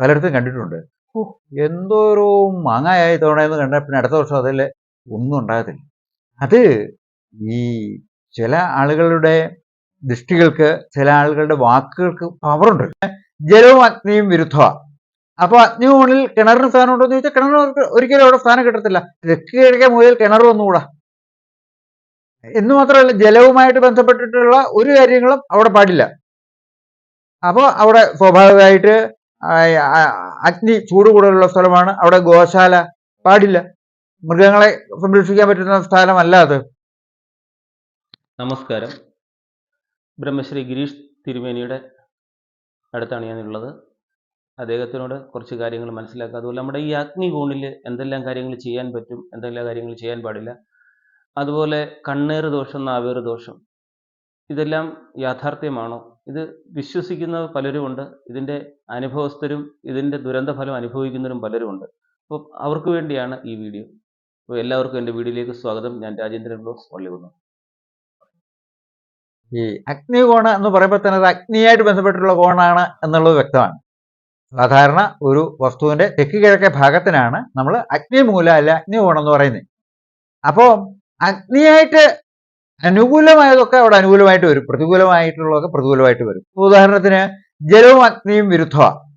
പലയിടത്തും കണ്ടിട്ടുണ്ട്. ഓ. എന്തോരോ മാങ്ങായായി തവണയെന്ന് കണ്ട പിന്നെ അടുത്ത വർഷം അതിൽ ഒന്നും ഉണ്ടാകത്തില്ല. അത് ഈ ചില ആളുകളുടെ ദൃഷ്ടികൾക്ക് ചില ആളുകളുടെ വാക്കുകൾക്ക് പവറുണ്ട് ജലവും അഗ്നിയും വിരുദ്ധമാണ് അപ്പൊ മുകളിൽ കിണറിന് സ്ഥാനം ഉണ്ടോ എന്ന് ചോദിച്ചാൽ കിണറിന് ഒരിക്ക- ഒരിക്കലും അവിടെ സ്ഥാനം കിട്ടത്തില്ല. തെക്ക് കിഴക്കേ മുതൽ കിണർ വന്നുകൂടാ. എന്ന് മാത്രമല്ല ജലവുമായിട്ട് ബന്ധപ്പെട്ടിട്ടുള്ള ഒരു കാര്യങ്ങളും അവിടെ പാടില്ല. അപ്പോൾ അവിടെ സ്വാഭാവികമായിട്ട് അഗ്നി ചൂട് കൂടുതലുള്ള സ്ഥലമാണ്. അവിടെ ഗോശാല പാടില്ല. മൃഗങ്ങളെ സംരക്ഷിക്കാൻ പറ്റുന്ന സ്ഥലമല്ല അത്. നമസ്കാരം. ബ്രഹ്മശ്രീ ഗിരീഷ് തിരുമേനിയുടെ അടുത്താണ് ഞാനുള്ളത്. അദ്ദേഹത്തിനോട് കുറച്ച് കാര്യങ്ങൾ മനസ്സിലാക്കുക അതുപോലെ നമ്മുടെ ഈ അഗ്നികോണിൽ എന്തെല്ലാം കാര്യങ്ങൾ ചെയ്യാൻ പറ്റും എന്തെല്ലാം കാര്യങ്ങൾ ചെയ്യാൻ പാടില്ല അതുപോലെ കണ്ണേറ് ദോഷം നാവേറ് ദോഷം ഇതെല്ലാം യാഥാർത്ഥ്യമാണോ? ഇത് വിശ്വസിക്കുന്ന പലരുമുണ്ട്. ഇതിന്റെ അനുഭവസ്ഥരും ഇതിന്റെ ദുരന്ത ഫലം അനുഭവിക്കുന്നവരും പലരുമുണ്ട്. അപ്പോൾ അവർക്ക് വേണ്ടിയാണ് ഈ വീഡിയോ. അപ്പോൾ എല്ലാവർക്കും എന്റെ വീഡിയോയിലേക്ക് സ്വാഗതം. ഞാൻ രാജേന്ദ്രൻ ബ്ലോസ് വള്ളികുന്നു. ഈ അഗ്നികോണ എന്ന് പറയുമ്പോൾ തന്നെ അത് അഗ്നിയായിട്ട് ബന്ധപ്പെട്ടുള്ള കോണാണ് എന്നുള്ളത് വ്യക്തമാണ്. സാധാരണ ഒരു വസ്തുവിന്റെ തെക്ക് കിഴക്കേ ഭാഗത്തിനാണ് നമ്മൾ അഗ്നിമൂല അല്ല അഗ്നികോണം എന്ന് പറയുന്നത്. അപ്പോൾ അഗ്നിയായിട്ട് അനുകൂലമായതൊക്കെ അവിടെ അനുകൂലമായിട്ട് വരും. പ്രതികൂലമായിട്ടുള്ളതൊക്കെ പ്രതികൂലമായിട്ട് വരും. ഉദാഹരണത്തിന് ജലവും അഗ്നിയും വിരുദ്ധമാണ്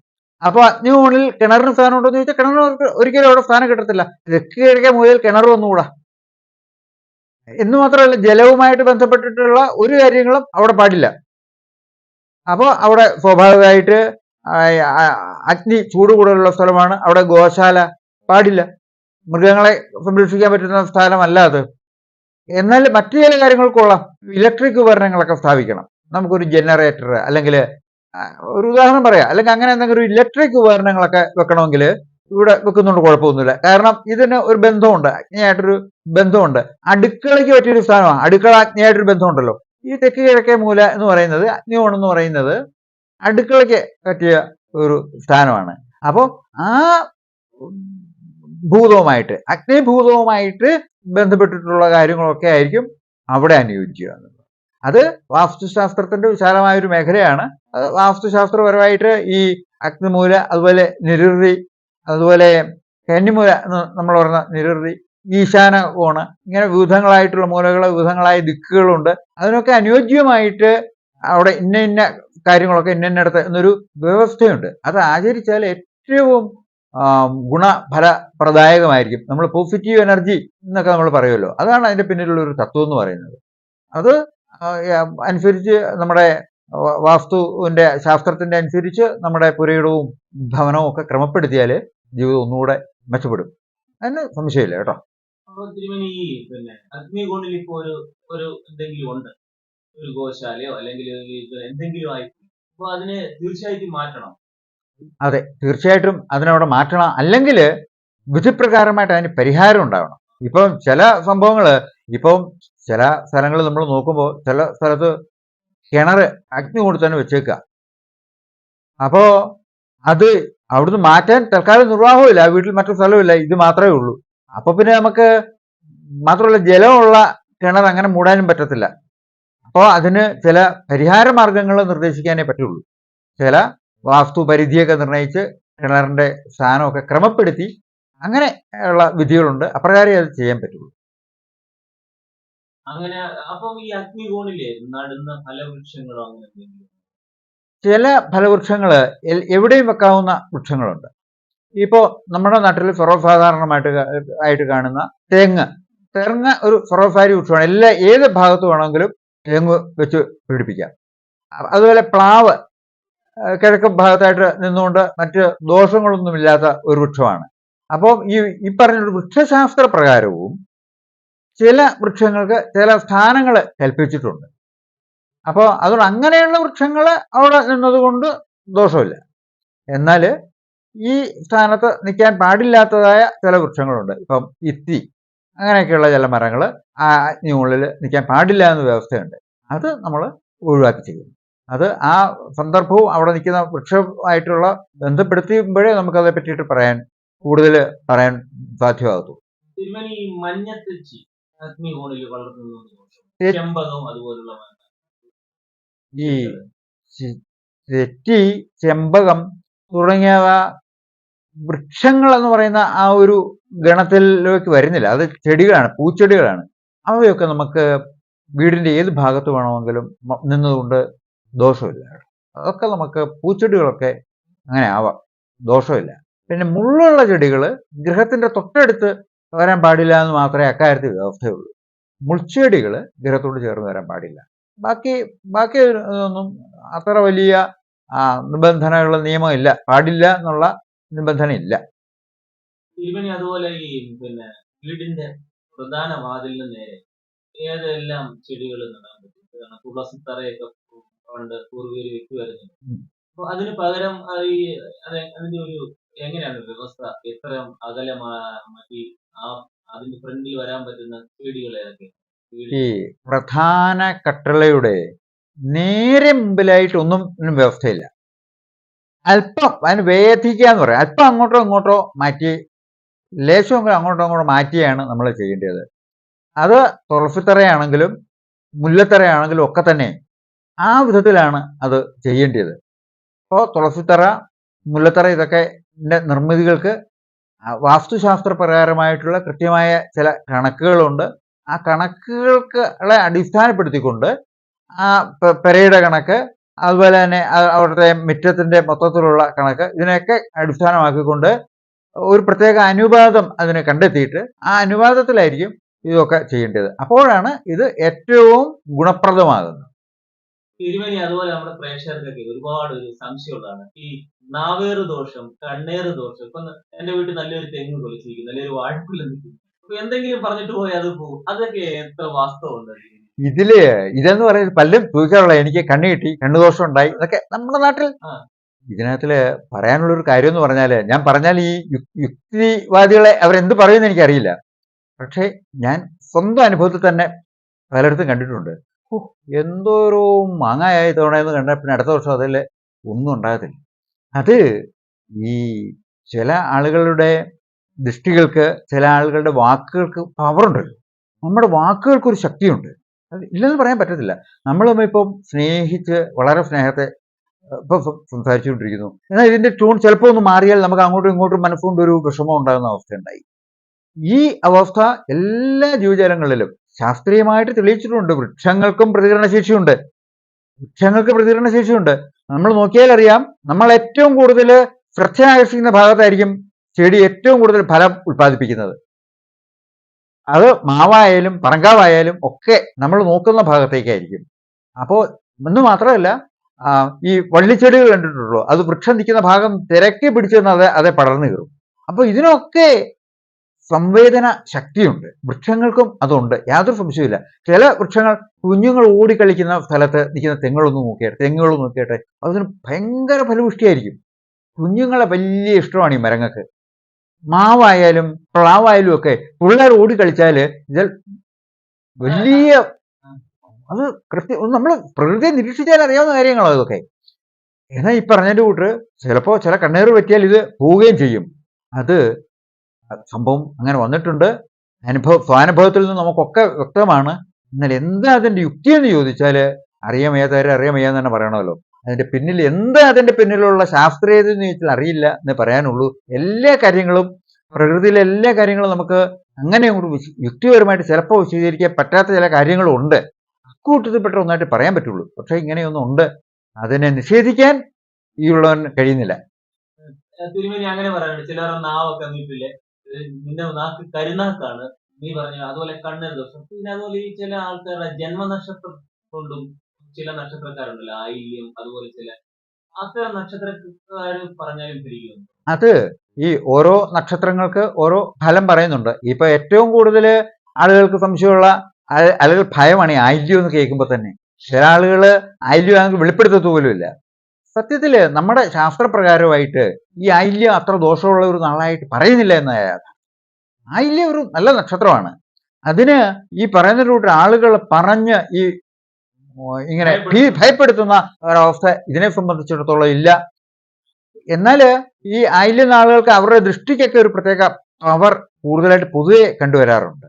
അപ്പോൾ മുകളിൽ കിണറിന് സ്ഥാനം ഉണ്ടോ എന്ന് ചോദിച്ചാൽ കിണറിന് ഒരിക്ക- ഒരിക്കലും അവിടെ സ്ഥാനം കിട്ടത്തില്ല. തെക്ക് കിഴക്കേ മുതൽ കിണർ വന്നുകൂടാ. എന്ന് മാത്രമല്ല ജലവുമായിട്ട് ബന്ധപ്പെട്ടിട്ടുള്ള ഒരു കാര്യങ്ങളും അവിടെ പാടില്ല. അപ്പോൾ അവിടെ സ്വാഭാവികമായിട്ട് അഗ്നി ചൂട് കൂടുതലുള്ള സ്ഥലമാണ്. അവിടെ ഗോശാല പാടില്ല. മൃഗങ്ങളെ സംരക്ഷിക്കാൻ പറ്റുന്ന സ്ഥലമല്ല അത്. എന്നാൽ മറ്റു ചില കാര്യങ്ങൾക്കുള്ള കൊള്ളാം ഇലക്ട്രിക് ഉപകരണങ്ങളൊക്കെ സ്ഥാപിക്കണം. നമുക്കൊരു ജനറേറ്റർ അല്ലെങ്കിൽ ഒരു ഉദാഹരണം പറയാം. അല്ലെങ്കിൽ അങ്ങനെ എന്തെങ്കിലും ഒരു ഇലക്ട്രിക് ഉപകരണങ്ങളൊക്കെ വെക്കണമെങ്കിൽ ഇവിടെ വെക്കുന്നുണ്ട് കുഴപ്പമൊന്നുമില്ല. കാരണം ഇതിന് ഒരു ബന്ധമുണ്ട്. അഗ്നിയായിട്ടൊരു ബന്ധമുണ്ട്. അടുക്കളയ്ക്ക് പറ്റിയൊരു സ്ഥാനമാണ്. അടുക്കള അഗ്നിയായിട്ടൊരു ബന്ധമുണ്ടല്ലോ. ഈ തെക്ക് കിഴക്കേ മൂല എന്ന് പറയുന്നത് അഗ്നികോണം എന്ന് പറയുന്നത് അടുക്കളയ്ക്ക് പറ്റിയ ഒരു സ്ഥാനമാണ്. അപ്പോൾ ആ ഭൂതവുമായിട്ട് അഗ്നിഭൂതവുമായിട്ട് ബന്ധപ്പെട്ടിട്ടുള്ള കാര്യങ്ങളൊക്കെ ആയിരിക്കും അവിടെ എന്നുള്ളത്. അത് വാസ്തുശാസ്ത്രത്തിന്റെ വിശാലമായ ഒരു മേഖലയാണ് വാസ്തുശാസ്ത്രപരമായിട്ട് ഈ അഗ്നിമൂല അതുപോലെ നിരുറി അതുപോലെ കന്നിമൂല എന്ന് നമ്മൾ പറഞ്ഞ നിരുറി ഈശാന കോണ് ഇങ്ങനെ വിവിധങ്ങളായിട്ടുള്ള മൂലകൾ വിവിധങ്ങളായ ദിക്കുകളുണ്ട്. അതിനൊക്കെ അനുയോജ്യമായിട്ട് അവിടെ ഇന്ന ഇന്ന കാര്യങ്ങളൊക്കെ ഇന്ന ഇന്നടത്ത് എന്നൊരു വ്യവസ്ഥയുണ്ട്. അത് ആചരിച്ചാൽ ഏറ്റവും ഗുണഫലപ്രദായകമായിരിക്കും. നമ്മൾ പോസിറ്റീവ് എനർജി എന്നൊക്കെ നമ്മൾ പറയുമല്ലോ. അതാണ് അതിന്റെ പിന്നിലുള്ള ഒരു തത്വം എന്ന് പറയുന്നത്. അത് അനുസരിച്ച് നമ്മുടെ വാസ്തുവിന്റെ ശാസ്ത്രത്തിന്റെ അനുസരിച്ച് നമ്മുടെ പുരയിടവും ഭവനവും ഒക്കെ ക്രമപ്പെടുത്തിയാൽ ജീവിതം ഒന്നുകൂടെ മെച്ചപ്പെടും. അതിന് സംശയമില്ല കേട്ടോ. ഒരു ഒരു എന്തെങ്കിലും ഉണ്ട്? ഒരു ഗോശാലയോ അല്ലെങ്കിൽ എന്തെങ്കിലും ആയി അപ്പൊ അതിനെ തീർച്ചയായിട്ടും മാറ്റണം. അതെ തീർച്ചയായിട്ടും അതിനവിടെ മാറ്റണം. അല്ലെങ്കിൽ വിധിപ്രകാരമായിട്ട് അതിന് പരിഹാരം ഉണ്ടാവണം. ഇപ്പം ചില സംഭവങ്ങൾ ഇപ്പം ചില സ്ഥലങ്ങൾ നമ്മൾ നോക്കുമ്പോൾ ചില സ്ഥലത്ത് കിണർ അഗ്നി കൊണ്ട് തന്നെ വെച്ചേക്കുക. അപ്പോൾ അത് അവിടുന്ന് മാറ്റാൻ തൽക്കാലം നിർവാഹമില്ല വീട്ടിൽ മറ്റു സ്ഥലമില്ല ഇത് മാത്രമേ ഉള്ളൂ. അപ്പോൾ പിന്നെ നമുക്ക് മാത്രമല്ല ജലമുള്ള കിണർ അങ്ങനെ മൂടാനും പറ്റത്തില്ല. അപ്പോൾ അതിന് ചില പരിഹാര മാർഗങ്ങൾ നിർദ്ദേശിക്കാനേ പറ്റുള്ളൂ. ചില വാസ്തു പരിധിയൊക്കെ നിർണയിച്ച് കിണറിന്റെ സ്ഥാനമൊക്കെ ക്രമപ്പെടുത്തി അങ്ങനെ ഉള്ള വിധികളുണ്ട്. അപ്രകാരം അത് ചെയ്യാൻ പറ്റുള്ളൂ. അങ്ങനെ അപ്പം ഈ അഗ്നികോണിലെ നടുന്ന ഫലവൃക്ഷങ്ങളോ അങ്ങനെ ചില ഫലവൃക്ഷങ്ങൾ എവിടെയും വെക്കാവുന്ന വൃക്ഷങ്ങളുണ്ട്. ഇപ്പോൾ നമ്മുടെ നാട്ടിൽ സർവസാധാരണമായിട്ട് ആയിട്ട് കാണുന്ന തെങ്ങ്. തെങ്ങ് ഒരു സർവസാരി വൃക്ഷമാണ്. എല്ലാ ഏത് ഭാഗത്ത് വേണമെങ്കിലും തെങ്ങ് വെച്ച് പിടിപ്പിക്കാം. അതുപോലെ പ്ലാവ് ആ, കിഴക്ക് ഭാഗത്തായിട്ട് നിന്നുകൊണ്ട് മറ്റ് ദോഷങ്ങളൊന്നുമില്ലാത്ത ഒരു വൃക്ഷമാണ്. അപ്പോൾ ഈ ഈ പറഞ്ഞ വൃക്ഷശാസ്ത്ര പ്രകാരവും ചില വൃക്ഷങ്ങൾക്ക് ചില സ്ഥാനങ്ങൾ കൽപ്പിച്ചിട്ടുണ്ട്. അപ്പോൾ അതുകൊണ്ട് അങ്ങനെയുള്ള വൃക്ഷങ്ങൾ അവിടെ നിന്നതുകൊണ്ട് ദോഷമില്ല. എന്നാൽ ഈ സ്ഥാനത്ത് നിൽക്കാൻ പാടില്ലാത്തതായ ചില വൃക്ഷങ്ങളുണ്ട്. ഇപ്പം ഇത്തി അങ്ങനെയൊക്കെയുള്ള ചില മരങ്ങൾ ആ അഗ്നിമുള്ളിൽ നിൽക്കാൻ പാടില്ല എന്ന വ്യവസ്ഥയുണ്ട്. അത് നമ്മൾ ഒഴിവാക്കി ചെയ്യും അത് ആ സന്ദർഭവും അവിടെ നിൽക്കുന്ന വൃക്ഷമായിട്ടുള്ള ബന്ധപ്പെടുത്തിയുമ്പോഴേ നമുക്കതെ പറ്റിയിട്ട് പറയാൻ കൂടുതൽ പറയാൻ സാധ്യമാകത്തു തിരുമേനി ഈ തെറ്റി ചെമ്പകം തുടങ്ങിയവ വൃക്ഷങ്ങൾ എന്ന് പറയുന്ന ആ ഒരു ഗണത്തിലേക്ക് വരുന്നില്ല. അത് ചെടികളാണ് പൂച്ചെടികളാണ്. അവയൊക്കെ നമുക്ക് വീടിന്റെ ഏത് ഭാഗത്ത് വേണമെങ്കിലും നിന്നതുകൊണ്ട് നിന്നുകൊണ്ട് ദോഷമില്ല. അതൊക്കെ നമുക്ക് പൂച്ചെടികളൊക്കെ അങ്ങനെ ആവാം. ദോഷമില്ല. പിന്നെ മുള്ളുള്ള ചെടികൾ ഗൃഹത്തിന്റെ തൊട്ടടുത്ത് വരാൻ പാടില്ല എന്ന് മാത്രമേ അക്കാര്യത്തിൽ വ്യവസ്ഥയുള്ളൂ. മുൾച്ചെടികൾ ഗൃഹത്തോട് ചേർന്ന് വരാൻ പാടില്ല. ബാക്കി ബാക്കി ഒന്നും അത്ര വലിയ നിബന്ധനകൾ നിയമമില്ല. പാടില്ല എന്നുള്ള നിബന്ധന ഇല്ല അതുപോലെ ഈ പിന്നെ വീടിന്റെ പ്രധാന വാതിലിന് നേരെ ഏതെല്ലാം ചെടികൾ നടാൻ പറ്റും? തുളസി തുളസിത്തറയൊക്കെ പണ്ട് പൂർവീര വെക്കുമായിരുന്നു വരുന്നത് അപ്പൊ അതിന് പകരം ഈ അതെ അതിന്റെ ഒരു എങ്ങനെയാണ് വ്യവസ്ഥ? എത്ര അകലെ ആ അതിന്റെ ഫ്രണ്ടിൽ വരാൻ പറ്റുന്ന വീടുകൾ ഏതൊക്കെ? ഈ പ്രധാന കട്ടളയുടെ നേരെ മുമ്പിലായിട്ട് ഒന്നും ഇതിന് വ്യവസ്ഥയില്ല. അല്പം അതിന് വേദിക്കുക എന്ന് പറയാം. അല്പം അങ്ങോട്ടോ ഇങ്ങോട്ടോ മാറ്റി ലേശമെങ്കിലും അങ്ങോട്ടോ ഇങ്ങോട്ടോ മാറ്റിയാണ് നമ്മൾ ചെയ്യേണ്ടത്. അത് തുളസിത്തറയാണെങ്കിലും മുല്ലത്തറയാണെങ്കിലും ഒക്കെ തന്നെ ആ വിധത്തിലാണ് അത് ചെയ്യേണ്ടത് അപ്പോൾ തുളസിത്തറ മുല്ലത്തറ ഇതൊക്കെ നിർമ്മിതികൾക്ക് വാസ്തുശാസ്ത്രപ്രകാരമായിട്ടുള്ള വാസ്തുശാസ്ത്ര പ്രകാരമായിട്ടുള്ള കൃത്യമായ ചില കണക്കുകളുണ്ട്. ആ കണക്കുകൾക്കുകളെ അടിസ്ഥാനപ്പെടുത്തിക്കൊണ്ട് ആ പെരയുടെ കണക്ക് അതുപോലെ തന്നെ അവരുടെ അവിടുത്തെ മുറ്റത്തിന്റെ മൊത്തത്തിലുള്ള കണക്ക് ഇതിനെയൊക്കെ അടിസ്ഥാനമാക്കിക്കൊണ്ട് ഒരു പ്രത്യേക അനുപാതം അതിന് കണ്ടെത്തിയിട്ട് ആ അനുപാതത്തിലായിരിക്കും ഇതൊക്കെ ചെയ്യേണ്ടത്. അപ്പോഴാണ് ഇത് ഏറ്റവും ഗുണപ്രദമാകുന്നത്. തിരുമണി അതുപോലെ നമ്മുടെ പ്രേക്ഷകർക്കൊക്കെ ഒരുപാട് ഒരു സംശയമുള്ളതാണ്. ഈ നാവേറ് ദോഷം കണ്ണേറ് ദോഷം ഇപ്പൊ എന്റെ വീട്ടിൽ നല്ലൊരു തെങ്ങ് കൊലിച്ചിരിക്കും നല്ലൊരു വാഴപ്പില്ല നിൽക്കും അപ്പൊ എന്തെങ്കിലും പറഞ്ഞിട്ട് പോയി അത് പോകും അതൊക്കെ എത്ര വാസ്തവമുണ്ട്? ഇതിൽ ഇതെന്ന് പറയുന്നത് പലരും ചോദിക്കാറുള്ള എനിക്ക് കണ്ണ് കിട്ടി കണ്ണുദോഷം ഉണ്ടായി ഇതൊക്കെ നമ്മുടെ നാട്ടിൽ. ഇതിനകത്തിൽ പറയാനുള്ള ഒരു കാര്യം എന്ന് പറഞ്ഞാൽ ഞാൻ പറഞ്ഞാൽ ഈ യുക്തിവാദികളെ അവരെന്ത് പറയുമെന്ന് എനിക്കറിയില്ല. പക്ഷേ ഞാൻ സ്വന്തം അനുഭവത്തിൽ തന്നെ പലയിടത്തും കണ്ടിട്ടുണ്ട്. എന്തോരോ മാങ്ങായായി തവണയെന്ന് കണ്ട പിന്നെ അടുത്ത വർഷം അതിൽ ഒന്നും ഉണ്ടാകത്തില്ല. അത് ഈ ചില ആളുകളുടെ ദൃഷ്ടികൾക്ക് ചില ആളുകളുടെ വാക്കുകൾക്ക് പവറുണ്ടല്ലോ നമ്മുടെ വാക്കുകൾക്കൊരു ശക്തിയുണ്ട്. അത് ഇല്ലെന്ന് പറയാൻ പറ്റത്തില്ല. നമ്മൾ ഇപ്പം സ്നേഹിച്ച് വളരെ സ്നേഹത്തെ ഇപ്പം സംസാരിച്ചുകൊണ്ടിരിക്കുന്നു. എന്നാൽ ഇതിന്റെ ട്യൂൺ ചിലപ്പോൾ ഒന്ന് മാറിയാൽ നമുക്ക് അങ്ങോട്ടും ഇങ്ങോട്ടും മനസ്സുകൊണ്ട് ഒരു വിഷമം ഉണ്ടാകുന്ന അവസ്ഥ ഉണ്ടായി ഈ അവസ്ഥ എല്ലാ ജീവജാലങ്ങളിലും ശാസ്ത്രീയമായിട്ട് തെളിയിച്ചിട്ടുണ്ട്. വൃക്ഷങ്ങൾക്കും പ്രതികരണശേഷിയുണ്ട്. വൃക്ഷങ്ങൾക്ക് പ്രതികരണശേഷിയുണ്ട്. നമ്മൾ നോക്കിയാൽ അറിയാം നമ്മൾ ഏറ്റവും കൂടുതൽ ശ്രദ്ധ ആകർഷിക്കുന്ന ഭാഗത്തായിരിക്കും ചെടി ഏറ്റവും കൂടുതൽ ഫലം ഉൽപ്പാദിപ്പിക്കുന്നത്. അത് മാവായാലും പറങ്കാവായാലും ഒക്കെ നമ്മൾ നോക്കുന്ന ഭാഗത്തേക്കായിരിക്കും. അപ്പോൾ എന്ന് മാത്രമല്ല ഈ വള്ളിച്ചെടികൾ കണ്ടിട്ടുള്ളൂ അത് വൃക്ഷം നിൽക്കുന്ന ഭാഗം തിരക്കി പിടിച്ചെന്ന് അത് അതെ പടർന്നു കയറും. അപ്പോൾ ഇതിനൊക്കെ സംവേദന ശക്തിയുണ്ട്. വൃക്ഷങ്ങൾക്കും അതുണ്ട്. യാതൊരു സംശയമില്ല ചില വൃക്ഷങ്ങൾ കുഞ്ഞുങ്ങൾ ഓടിക്കളിക്കുന്ന സ്ഥലത്ത് നിൽക്കുന്ന തെങ്ങുകളൊന്നും നോക്കിയാൽ തെങ്ങുകളും നോക്കിയാട്ടെ അതിന് ഭയങ്കര ഫലപുഷ്ടിയായിരിക്കും. കുഞ്ഞുങ്ങളെ വലിയ ഇഷ്ടമാണ് ഈ മരങ്ങൾക്ക്. മാവായാലും പ്ലാവായാലും ഒക്കെ പിള്ളേർ ഓടിക്കളിച്ചാൽ ഇതിൽ വലിയ അത് കൃത്യം നമ്മൾ പ്രകൃതിയെ നിരീക്ഷിച്ചാൽ അറിയാവുന്ന കാര്യങ്ങളോ അതൊക്കെ. എന്നാൽ ഈ പറഞ്ഞതിന്റെ കൂട്ട് ചിലപ്പോൾ ചില കണ്ണേറ് പറ്റിയാൽ ഇത് പോവുകയും ചെയ്യും. അത് സംഭവം അങ്ങനെ വന്നിട്ടുണ്ട്. അനുഭവ സ്വാനുഭവത്തിൽ നിന്ന് നമുക്കൊക്കെ വ്യക്തമാണ്. എന്നാൽ എന്താ അതിന്റെ യുക്തി എന്ന് ചോദിച്ചാൽ അറിയാൻ വയ്യാത്തവരെ അറിയാൻ വയ്യാന്ന് തന്നെ പറയണമല്ലോ. അതിന്റെ പിന്നിൽ എന്താ അതിന്റെ പിന്നിലുള്ള ശാസ്ത്രീയത എന്ന് ചോദിച്ചാൽ അറിയില്ല എന്ന് പറയാനുള്ളൂ. എല്ലാ കാര്യങ്ങളും പ്രകൃതിയിലെ എല്ലാ കാര്യങ്ങളും നമുക്ക് അങ്ങനെ യുക്തിപരമായിട്ട് ചിലപ്പോൾ വിശദീകരിക്കാൻ പറ്റാത്ത ചില കാര്യങ്ങളും ഉണ്ട്. അക്കൂട്ടത്തിൽപ്പെട്ട ഒന്നായിട്ട് പറയാൻ പറ്റുള്ളൂ. പക്ഷേ ഇങ്ങനെയൊന്നും ഉണ്ട്. അതിനെ നിഷേധിക്കാൻ ഈ ഉള്ളവൻ കഴിയുന്നില്ല അങ്ങനെ പറയാനുണ്ട്. ചിലർ നാവൊക്കെ നിന്റെ നാക്ക് കരുനാക്കാണ്. നീ പറഞ്ഞു അതുപോലെ കണ്ണേർ ദോഷം പിന്നെ അതുപോലെ ഈ ചില ആൾക്കാരുടെ ജന്മനക്ഷത്രം കൊണ്ടും ചില നക്ഷത്രക്കാരുണ്ടല്ലോ ആയില്യം അതുപോലെ ചില അത്തരം നക്ഷത്രക്കാർ പറഞ്ഞാലും തിരിക്കുന്നു അത് ഈ ഓരോ നക്ഷത്രങ്ങൾക്ക് ഓരോ ഫലം പറയുന്നുണ്ട്. ഇപ്പൊ ഏറ്റവും കൂടുതൽ ആളുകൾക്ക് സംശയമുള്ള അല്ലെങ്കിൽ ഭയമാണ് ഈ ആയില്യം എന്ന് കേൾക്കുമ്പോൾ തന്നെ. ചില ആളുകൾ ആയില്യം ആണെങ്കിൽ വെളിപ്പെടുത്തത്ത് പോലുമില്ല. സത്യത്തിൽ നമ്മുടെ ശാസ്ത്രപ്രകാരമായിട്ട് ഈ ആയില്യം അത്ര ദോഷമുള്ള ഒരു നാളായിട്ട് പറയുന്നില്ല എന്ന ആയില്യം ഒരു നല്ല നക്ഷത്രമാണ്. അതിന് ഈ പറയുന്ന റൂട്ട് ആളുകൾ പറഞ്ഞ് ഈ ഇങ്ങനെ ഭീ- ഭയപ്പെടുത്തുന്ന. ഒരവസ്ഥ ഇതിനെ സംബന്ധിച്ചിടത്തോളം ഇല്ല. എന്നാൽ ഈ ആയില്യം നാളുകൾക്ക് അവരുടെ ദൃഷ്ടിക്കൊക്കെ ഒരു പ്രത്യേക പവർ കൂടുതലായിട്ട് പൊതുവെ കണ്ടുവരാറുണ്ട്.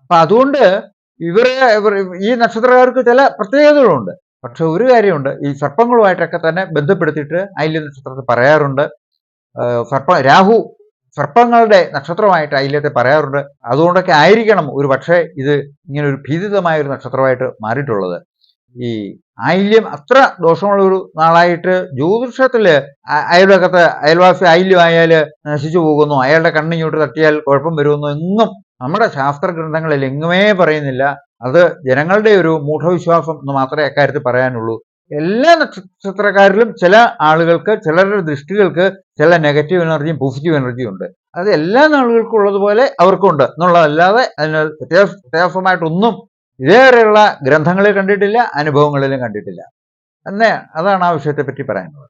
അപ്പൊ അതുകൊണ്ട് ഇവരെ ഇവർ ഈ നക്ഷത്രക്കാർക്ക് ചില പ്രത്യേകതകളുണ്ട്. പക്ഷെ ഒരു കാര്യമുണ്ട്. ഈ സർപ്പങ്ങളുമായിട്ടൊക്കെ തന്നെ ബന്ധപ്പെടുത്തിയിട്ട് ഐല്യ നക്ഷത്രത്തെ പറയാറുണ്ട്. സർപ്പ രാഹു സർപ്പങ്ങളുടെ നക്ഷത്രമായിട്ട് ഐല്യത്തെ പറയാറുണ്ട്. അതുകൊണ്ടൊക്കെ ആയിരിക്കണം ഒരു പക്ഷേ ഇത് ഇങ്ങനെ ഒരു ഭീതിതമായ ഒരു നക്ഷത്രമായിട്ട് മാറിയിട്ടുള്ളത്. ഈ ആയില്യം അത്ര ദോഷമുള്ള ഒരു നാളായിട്ട് ജ്യോതിഷത്തിൽ അയൽവക്കത്ത് അയൽവാസി ആയില്യമായാൽ നശിച്ചു പോകുന്നു. അയാളുടെ കണ്ണിങ്ങോട്ട് തട്ടിയാൽ കുഴപ്പം വരുമെന്നോ എന്നും നമ്മുടെ ശാസ്ത്ര ഗ്രന്ഥങ്ങളിൽ എങ്ങുമേ പറയുന്നില്ല. അത് ജനങ്ങളുടെ ഒരു മൂഢവിശ്വാസം എന്ന് മാത്രമേ അക്കാര്യത്തിൽ പറയാനുള്ളൂ. എല്ലാ നക്ഷത്രക്കാരിലും ചില ആളുകൾക്ക് ചിലരുടെ ദൃഷ്ടികൾക്ക് ചില നെഗറ്റീവ് എനർജിയും പോസിറ്റീവ് എനർജിയും ഉണ്ട്. അത് എല്ലാ ആളുകൾക്കും ഉള്ളതുപോലെ അവർക്കുണ്ട്. എന്നുള്ളതല്ലാതെ അതിന് വ്യത്യാസ വ്യത്യാസമായിട്ടൊന്നും ഇതേവരെയുള്ള ഗ്രന്ഥങ്ങളിൽ കണ്ടിട്ടില്ല അനുഭവങ്ങളിലും കണ്ടിട്ടില്ല. എന്നെ അതാണ് ആ വിഷയത്തെ പറ്റി പറയാനുള്ളത്.